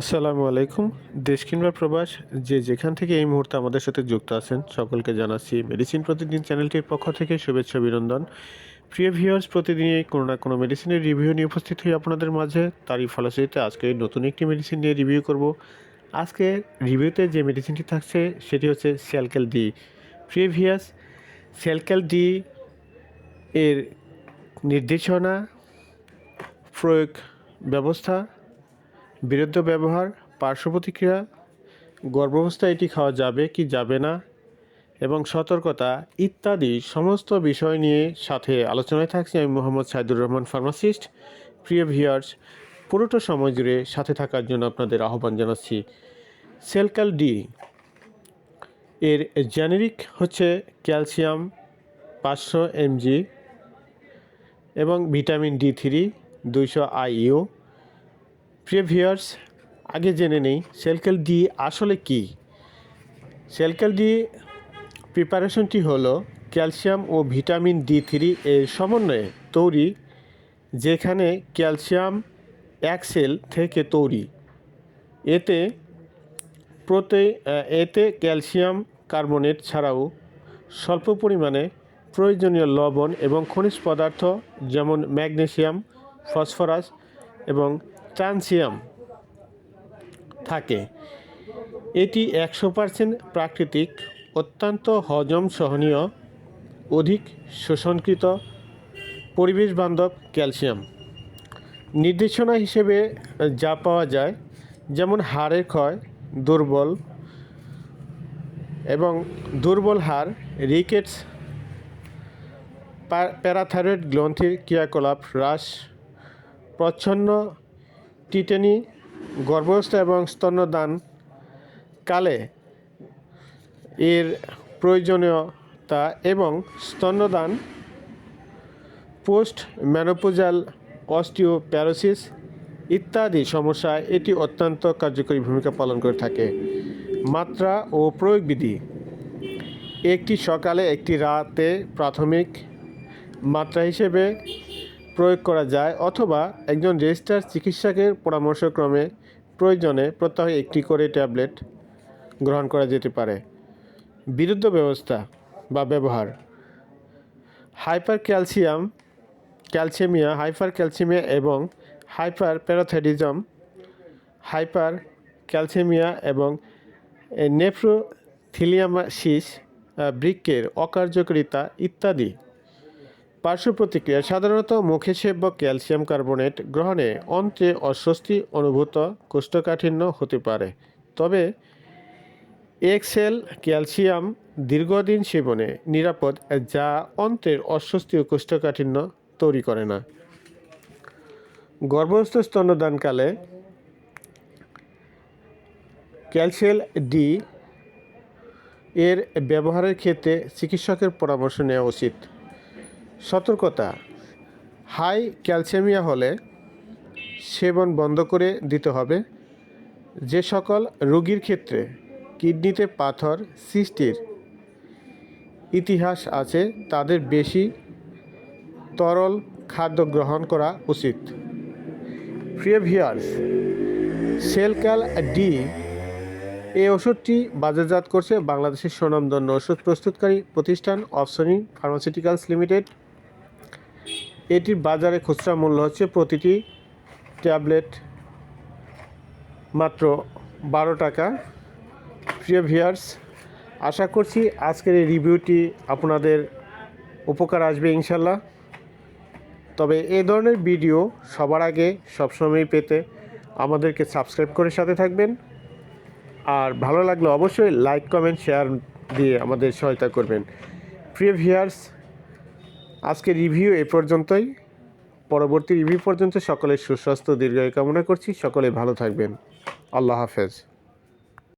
আসসালামু আলাইকুম। দেশ কিংবা প্রবাস, যে যেখান থেকে এই মুহূর্তে আমাদের সাথে যুক্ত আছেন, সকলকে জানাচ্ছি মেডিসিন প্রতিদিন চ্যানেলটির পক্ষ থেকে শুভেচ্ছা, অভিনন্দন। প্রিয় ভিউয়ার্স প্রতিদিনই কোনো না কোনো মেডিসিনের রিভিউ নিয়ে উপস্থিত হই আপনাদের মাঝে। তারই ফলশ্রুতিতে আজকে নতুন একটি মেডিসিন নিয়ে রিভিউ করব। আজকে রিভিউতে যে মেডিসিনটি থাকছে, সেটি হচ্ছে স্যালকেল ডি প্রিয় ভিউয়ার্স স্যালকেল ডি এর নির্দেশনা, প্রয়োগ ব্যবস্থা বিরুদ্ধ ব্যবহার, পার্শ্ব প্রতিক্রিয়া এটি খাওয়া যাবে কি যাবে না, এবং সতর্কতা ইত্যাদি সমস্ত বিষয় নিয়ে সাথে আলোচনায় থাকছি আমি মোহাম্মদ সাইদুর রহমান, ফার্মাসিস্ট। প্রিয় ভিউয়ার্স, পুরোটা সময় জুড়ে সাথে থাকার জন্য আপনাদের আহ্বান জানাচ্ছি। সেলকাল ডি এর জেনেরিক হচ্ছে ক্যালসিয়াম পাঁচশো এমজি এবং ভিটামিন ডি থ্রি, দুইশো আইইউ। প্রিয় ভিউয়ার্স, আগে জেনে নেই সেলকেল ডি আসলে কি? সেলকেল ডি প্রিপারেশনটি হলো ক্যালসিয়াম ও ভিটামিন ডি থ্রি এর সমন্বয়ে তৈরি, যেখানে ক্যালসিয়াম এক সেল থেকে তৈরি। এতে প্রতি এতে ক্যালসিয়াম কার্বনেট ছাড়াও স্বল্প পরিমাণে প্রয়োজনীয় লবণ এবং খনিজ পদার্থ যেমন ম্যাগনেসিয়াম, ফসফরাস এবং ট্রান্সিয়াম থাকে। এটি একশো পার্সেন্ট প্রাকৃতিক, অত্যন্ত হজম সহনীয়, অধিক শোষণকৃত পরিবেশ বান্ধব ক্যালসিয়াম। নির্দেশনা হিসেবে যা পাওয়া যায়, যেমন হাড়ের ক্ষয়, দুর্বল এবং দুর্বল হাড়, রিকেটস প্যারাথাইরয়েড গ্রন্থির ক্রিয়াকলাপ হ্রাস, প্রচ্ছন্ন টিটেনি গর্ভাবস্থা এবং স্তন্যদান কালে এর প্রয়োজনীয়তা এবং স্তন্যদান পোস্ট ম্যানোপোজাল অস্টিওপ্যারোসিস ইত্যাদি সমস্যায় এটি অত্যন্ত কার্যকরী ভূমিকা পালন করে থাকে। মাত্রা ও প্রয়োগ বিধি একটি সকালে একটি রাতে প্রাথমিক মাত্রা হিসেবে প্রয়োগ করা যায় অথবা একজন রেজিস্টার চিকিৎসকের পরামর্শক্রমে প্রয়োজনে প্রত্যহ একটি করে ট্যাবলেট গ্রহণ করা যেতে পারে। বিরুদ্ধ ব্যবস্থা বা ব্যবহার। Hyper calcium calcaemia hypercalcaemia এবং হাইপার প্যারাথাইডিজম হাইপার ক্যালসিয়ামিয়া এবং নেফ্রোথিলিয়ামাসিস বৃক্কের অকার্যকারিতা ইত্যাদি। পার্শ্ব প্রতিক্রিয়া সাধারণত মুখে সেব্য ক্যালসিয়াম কার্বনেট গ্রহণে অন্ত্রে অস্বস্তি অনুভূত কোষ্ঠকাঠিন্য হতে পারে। তবে এক্সেল ক্যালসিয়াম দীর্ঘদিন সেবনে নিরাপদ, যা অন্ত্রের অস্বস্তি ও কোষ্ঠকাঠিন্য তৈরি করে না। গর্ভস্থ স্তন্যদানকালে ক্যালসিয়াল ডি এর ব্যবহারের ক্ষেত্রে চিকিৎসকের পরামর্শ নেওয়া উচিত। সতর্কতা। হাই ক্যালসিয়ামিয়া হলে সেবন বন্ধ করে দিতে হবে। যে সকল রোগীর ক্ষেত্রে কিডনিতে পাথর সৃষ্টির ইতিহাস আছে, তাদের বেশি তরল খাদ্য গ্রহণ করা উচিত। প্রিয় সেলক্যাল ডি এই ওষুধটি বাজারজাত করছে বাংলাদেশের সুনামধন্য ওষুধ প্রস্তুতকারী প্রতিষ্ঠান অপসনি ফার্মাসিউটিক্যালস লিমিটেড। এটির বাজারে খুচরা মূল্য হচ্ছে প্রতিটি ট্যাবলেট মাত্র বারো টাকা। প্রিয় ভিয়ার্স আশা করছি আজকের এই রিভিউটি আপনাদের উপকার আসবে ইনশাল্লাহ তবে এ ধরনের ভিডিও সবার আগে সবসময় পেতে আমাদেরকে সাবস্ক্রাইব করে সাথে থাকবেন। আর ভালো লাগলে অবশ্যই লাইক, কমেন্ট, শেয়ার দিয়ে আমাদের সহায়তা করবেন। প্রিয় ভিয়ার্স আজকে রিভিউ এ পর্যন্তই। পরবর্তী রিভিউ পর্যন্ত সকলের সুস্বাস্থ্য, দীর্ঘায়ু কামনা করছি। সকলে ভালো থাকবেন। আল্লাহ হাফেজ।